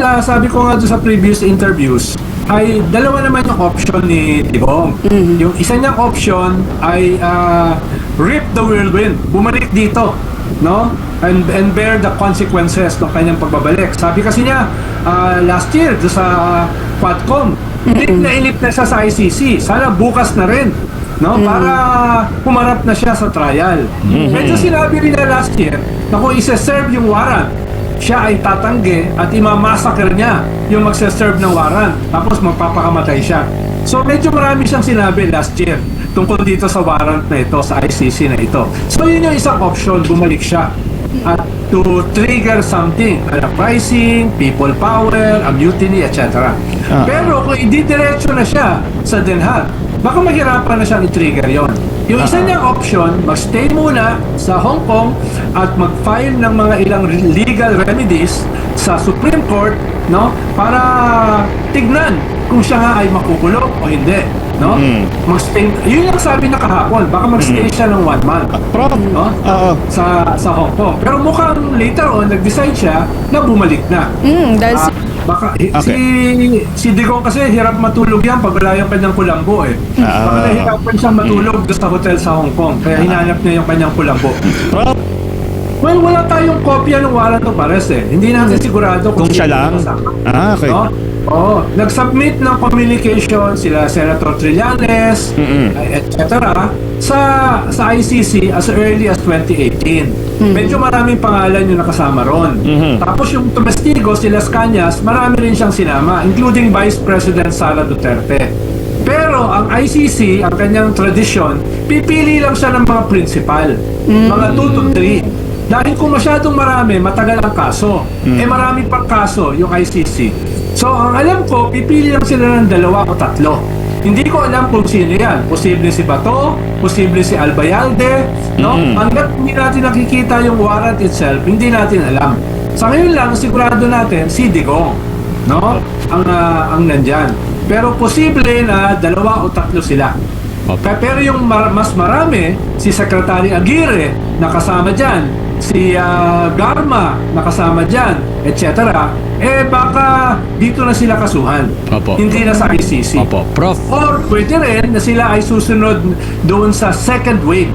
Ah, sabi ko nga sa previous interviews, ay dalawa naman yung option ni Tibong. Yung isa niyang option ay ah, rip the whirlwind, bumalik dito, no? And, and bear the consequences ng kanyang pagbabalik. Sabi kasi niya, ah, last year, sa Quadcom, inip na inip na siya sa ICC. Sana bukas na rin, no? Para humarap na siya sa trial. Medyo sinabi nila last year na kung isa-serve yung warrant, siya ay tatanggi at imamassacre niya yung magsaserve ng warrant tapos magpapakamatay siya. So medyo marami siyang sinabi last year tungkol dito sa warrant na ito, sa ICC na ito. So yun yung isang option, bumalik siya at to trigger something, a pricing, people power, a mutiny, etc. Ah. Pero kung ididiretso na siya sa Den Haag, baka mahirapan na siyang i-trigger yon. Yung isa niyang option, magstay muna sa Hong Kong at mag-file ng mga ilang legal remedies sa Supreme Court, no? Para tignan kung siya nga ay makukulong o hindi, no? Mm. Magstay, yun yung sabi na kahapon, baka magstay siya ng one month Prof, no? oo. sa sa Hong Kong. Pero mukhang later on nag-decide siya na bumalik na. Mm, dahil Ah, si- baka hi- Okay. si si Digong kasi hirap matulog yan pag wala yung kanyang kulambo eh. Ah. baka nahihirapan siyang matulog doon sa hotel sa Hong Kong. Kaya hinanap niya yung kanyang kulambo. Prof, Well, wala tayong kopya ng warrant of arrest eh. Hindi natin sigurado kung siya sino lang. yung kasama. Ah, okay. No? Oo. Nag-submit ng communication sila Senator Trillanes, Mm-mm. ay- etc. sa sa ICC as early as 2018. Medyo maraming pangalan yung nakasama ron. Mhm. Tapos yung tumestigo, si Las Cañas, marami rin siyang sinama, including Vice President Sara Duterte. Pero ang ICC, ang kanyang tradisyon, pipili lang siya ng mga principal. Mga 2 to 3. Dahil kung masyadong marami, matagal ang kaso. Eh marami pang kaso yung ICC. So ang alam ko, pipili lang sila ng dalawa o tatlo. Hindi ko alam kung sino yan. Posible si Bato, posible si Albayalde, no? Mm. Hanggat hindi natin nakikita yung warrant itself, hindi natin alam. Sa ngayon lang, sigurado natin si Digong, no? Ang, ah, ang nandyan. Pero posible na dalawa o tatlo sila. Pe- Pero yung mar- mas marami, si Secretary Aguirre nakasama dyan, si ah, Garma nakasama dyan, etc. Eh baka dito na sila kasuhan. Opo. Hindi na sa ICC. Opo. Prof, Or pwede rin na sila ay susunod doon sa second wave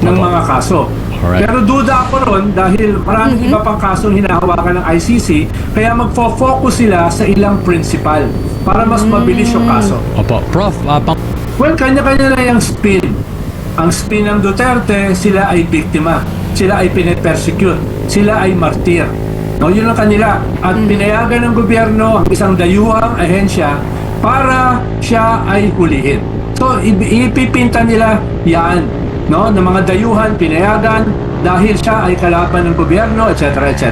ng Opo. mga kaso. Alright. Pero duda ako ron dahil maraming iba pang kasong hinahawakan ng ICC kaya magfo-focus sila sa ilang principal para mas mabilis yung kaso. opo. Prof, ah, pang Well, kanya-kanya na yung spin. Ang spin ng Duterte, sila ay biktima. Sila ay pinipersecute. Sila ay martir. No, yun ang kanila. At pinayagan ng gobyerno ang isang dayuhang ahensya para siya ay hulihin. So, ipipinta nila yan. No, ng mga dayuhan, pinayagan dahil siya ay kalaban ng gobyerno, etc. etc.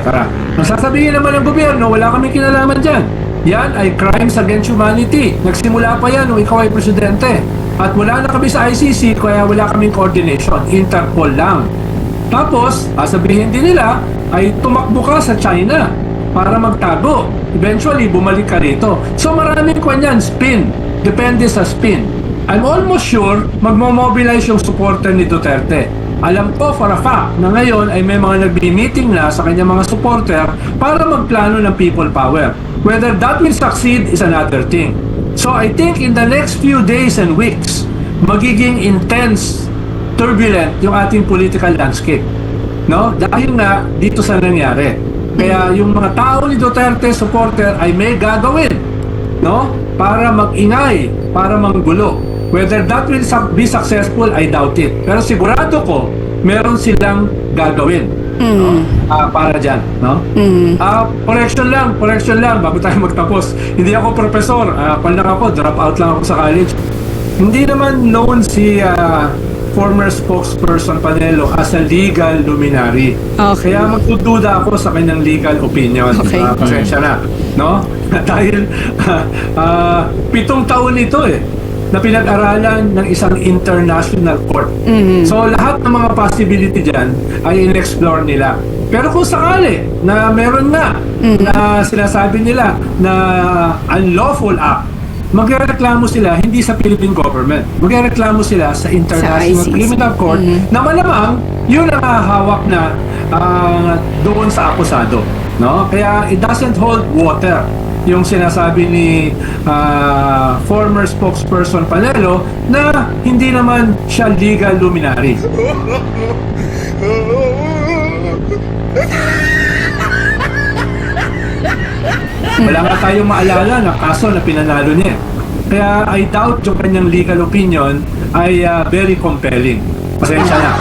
Ang sasabihin naman ng gobyerno, wala kami kinalaman dyan. Yan ay crimes against humanity. Nagsimula pa yan nung ikaw ay presidente. At wala na kami sa ICC kaya wala kaming coordination. Interpol lang. Tapos, sasabihin din nila ay tumakbo ka sa China para magtago. Eventually, bumalik ka rito. So maraming kanyan, spin. Depende sa spin. I'm almost sure magmo-mobilize yung supporter ni Duterte. Alam ko for a fact na ngayon ay may mga nagbi-meeting na sa kanyang mga supporter para magplano ng people power. Whether that will succeed is another thing. So I think in the next few days and weeks, magiging intense, turbulent yung ating political landscape. No? Dahil nga dito sa nangyari. Kaya yung mga tao ni Duterte supporter ay may gagawin, no? Para mag-ingay, para manggulo. Whether that will be successful, I doubt it. Pero sigurado ko, meron silang gagawin. No? Ah, para dyan, no? Ah, correction lang, correction lang bago tayo magtapos. Hindi ako professor, ah, pal lang ako, drop out lang ako sa college. Hindi naman known si ah, former spokesperson Panelo as a legal luminary. Okay. Kaya magdududa ako sa kanyang legal opinion. Okay. Ah, pasensya na, no? Dahil ah, pitong taon ito eh na pinag-aralan ng isang international court. So lahat ng mga possibility dyan ay in-explore nila. Pero kung sakali na meron nga na sinasabi nila na unlawful act, magreklamo sila hindi sa Philippine government. Magreklamo sila sa International ICC. Criminal Court na malamang yun ang hahawak na ah, doon sa akusado. No? Kaya it doesn't hold water yung sinasabi ni ah, former spokesperson Panelo na hindi naman siya legal luminary. Wala nga tayong maalala na kaso na pinanalo niya. Kaya I doubt yung kanyang legal opinion ay ah, very compelling. Pasensya na.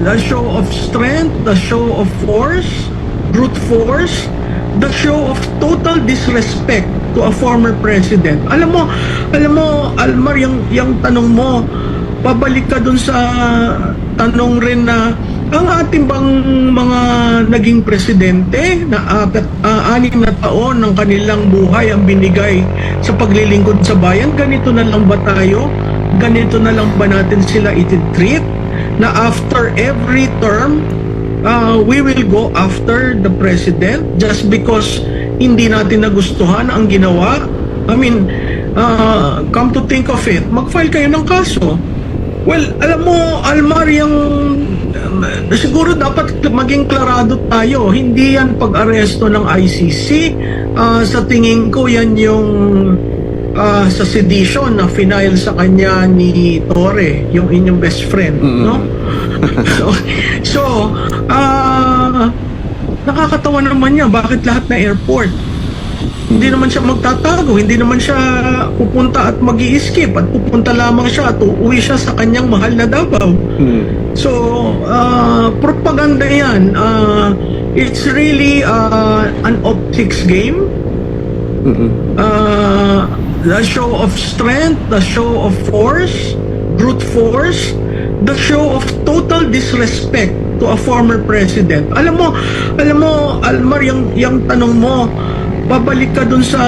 the show of strength, the show of force, brute force, the show of total disrespect to a former president. Alam mo, alam mo, Almar, yung, yung tanong mo, pabalik ka dun sa tanong rin na ang ating bang mga naging presidente na apat, ah, anim na taon ng kanilang buhay ang binigay sa paglilingkod sa bayan, ganito na lang ba tayo? Ganito na lang ba natin sila ititreat? na after every term, uh, we will go after the president just because hindi natin nagustuhan ang ginawa. I mean, uh, come to think of it, mag-file kayo ng kaso. Well, alam mo, Almar, yung um, siguro dapat maging klarado tayo. Hindi yan pag-aresto ng ICC. Uh, sa tingin ko, yan yung ah, sa sedition na final sa kanya ni Torre, yung inyong best friend, no? so, so ah, nakakatawa naman niya. Bakit lahat na airport? Hindi naman siya magtatago, hindi naman siya pupunta at mag escape at pupunta lamang siya at uuwi siya sa kanyang mahal na Davao. So, uh, propaganda yan. Uh, it's really uh, an optics game. Uh, the show of strength, the show of force, brute force, the show of total disrespect to a former president. Alam mo, alam mo, Almar, yung, yung tanong mo, babalik ka dun sa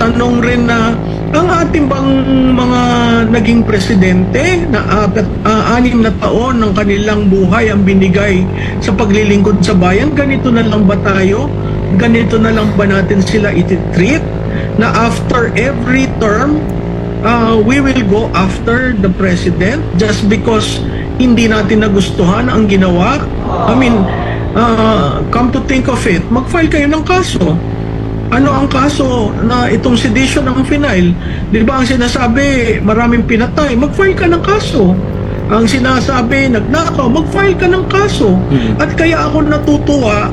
tanong rin na ang ating bang mga naging presidente na apat, ah, anim na taon ng kanilang buhay ang binigay sa paglilingkod sa bayan, ganito na lang ba tayo? Ganito na lang ba natin sila ititreat? Na after every term, uh, we will go after the president just because hindi natin nagustuhan ang ginawa. I mean, uh, come to think of it, mag-file kayo ng kaso. Ano ang kaso na itong sedition ang final? Di ba ang sinasabi, maraming pinatay, mag-file ka ng kaso. Ang sinasabi, nagnakaw, mag-file ka ng kaso. At kaya ako natutuwa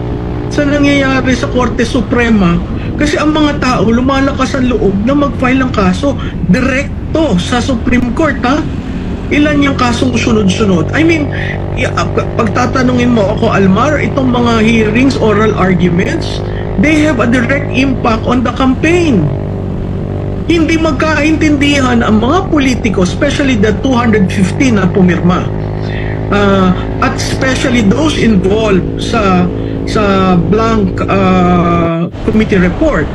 sa nangyayari sa Korte Suprema kasi ang mga tao lumalakas ang loob na mag-file ng kaso direkto sa Supreme Court ha ilan yung kasong sunod-sunod I mean ah, pag tatanungin mo ako Almar itong mga hearings oral arguments they have a direct impact on the campaign hindi magkaintindihan ang mga politiko, especially the 250 na pumirma. Ah, at especially those involved sa sa blank ah, committee report.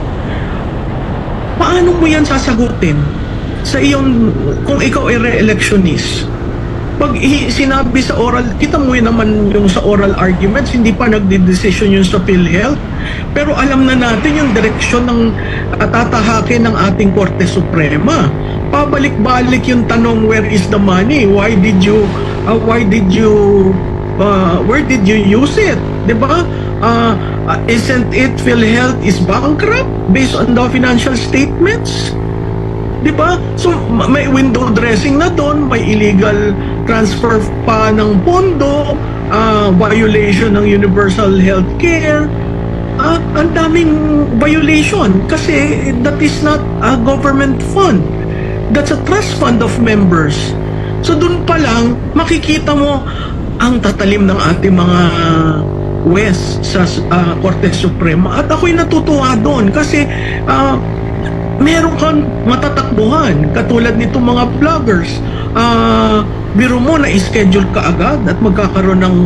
Paano mo yan sasagutin sa iyong kung ikaw ay re-electionist? Pag sinabi sa oral, kita mo yun naman yung sa oral arguments, hindi pa nagde-decision yung sa PhilHealth. Pero alam na natin yung direksyon ng tatahakin ng ating Korte Suprema. Pabalik-balik yung tanong, where is the money? Why did you, uh, why did you, uh, where did you use it? 'Di ba? Uh, uh, isn't it PhilHealth is bankrupt based on the financial statements? 'Di ba? So ma- may window dressing na doon, may illegal transfer pa ng pondo, ah, violation ng universal health care. Ah, ang daming violation kasi that is not a government fund. That's a trust fund of members. So doon pa lang makikita mo ang tatalim ng ating mga West sa ah, Korte Suprema at ako'y natutuwa doon kasi ah, meron kang matatakbuhan katulad nitong mga vloggers ah biro mo na schedule ka agad at magkakaroon ng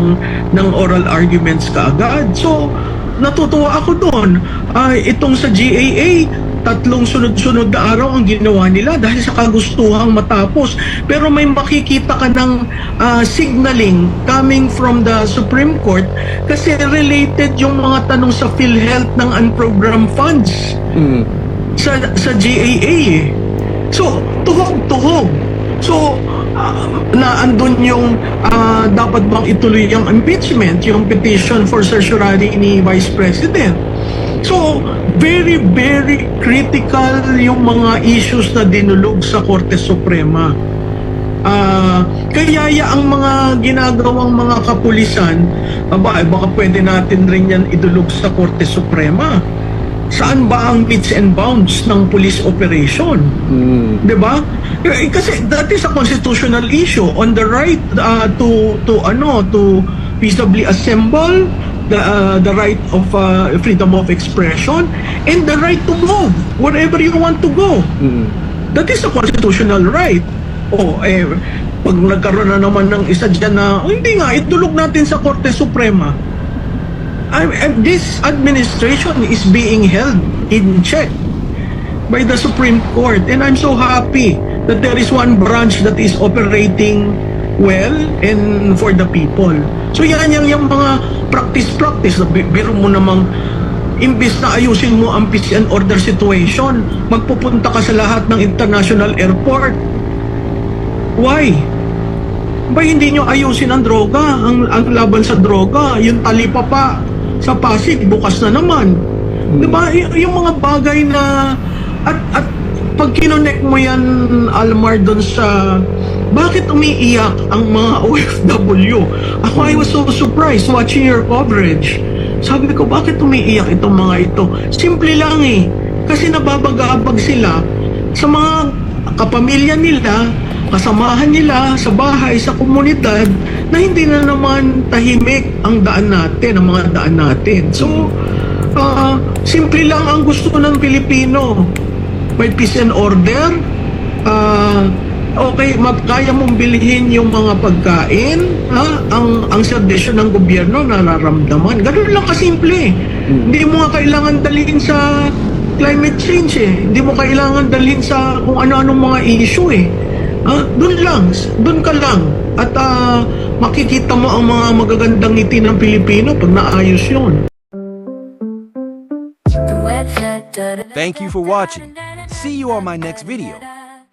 ng oral arguments ka agad so natutuwa ako doon Ah, itong sa GAA tatlong sunod-sunod na araw ang ginawa nila dahil sa kagustuhang matapos. Pero may makikita ka ng ah, signaling coming from the Supreme Court kasi related yung mga tanong sa PhilHealth ng unprogrammed funds Mm. Sa sa GAA eh. So, tuhog-tuhog. So, ah, na andun yung ah, dapat bang ituloy yung impeachment, yung petition for certiorari ni Vice President. So, very, very critical yung mga issues na dinulog sa Korte Suprema. Ah, kaya ya ang mga ginagawang mga kapulisan, aba, baka pwede natin rin yan idulog sa Korte Suprema. Saan ba ang meets and bounds ng police operation? Mm. 'di ba? Eh, kasi that is a constitutional issue on the right uh, to to ano to peaceably assemble the uh, the right of uh, freedom of expression and the right to move wherever you want to go. Mm. That is a constitutional right. Oh, eh, pag nagkaroon na naman ng isa dyan na, oh, hindi nga, itulog natin sa Korte Suprema. I, and this administration is being held in check by the Supreme Court. And I'm so happy that there is one branch that is operating well and for the people. So yan yung, yung mga practice-practice. Bi- Biro mo namang imbis na ayusin mo ang peace and order situation, magpupunta ka sa lahat ng international airport. Why? Ba hindi nyo ayusin ang droga, ang, ang laban sa droga, yung talipapa sa Pasig, bukas na naman. Di ba? Y- yung mga bagay na at at pag kinonek mo yan Almar doon sa bakit umiiyak ang mga OFW? Ako I was so surprised watching your coverage. Sabi ko, bakit umiiyak itong mga ito? Simple lang eh. Kasi nababagabag sila sa mga kapamilya nila, kasamahan nila sa bahay, sa komunidad, na hindi na naman tahimik ang daan natin, ang mga daan natin. So, ah, simple lang ang gusto ng Pilipino. May peace and order. Ah, okay, mag, kaya mong bilhin yung mga pagkain, ha? Ang ang serbisyo ng gobyerno nararamdaman. Ganun lang kasimple. Hindi mo nga kailangan dalhin sa climate change eh. Hindi mo kailangan dalhin sa kung ano-anong mga issue eh. Ah, doon lang, doon ka lang. At ah, makikita mo ang mga magagandang ngiti ng Pilipino pag naayos yun. Thank you for watching. See you on my next video.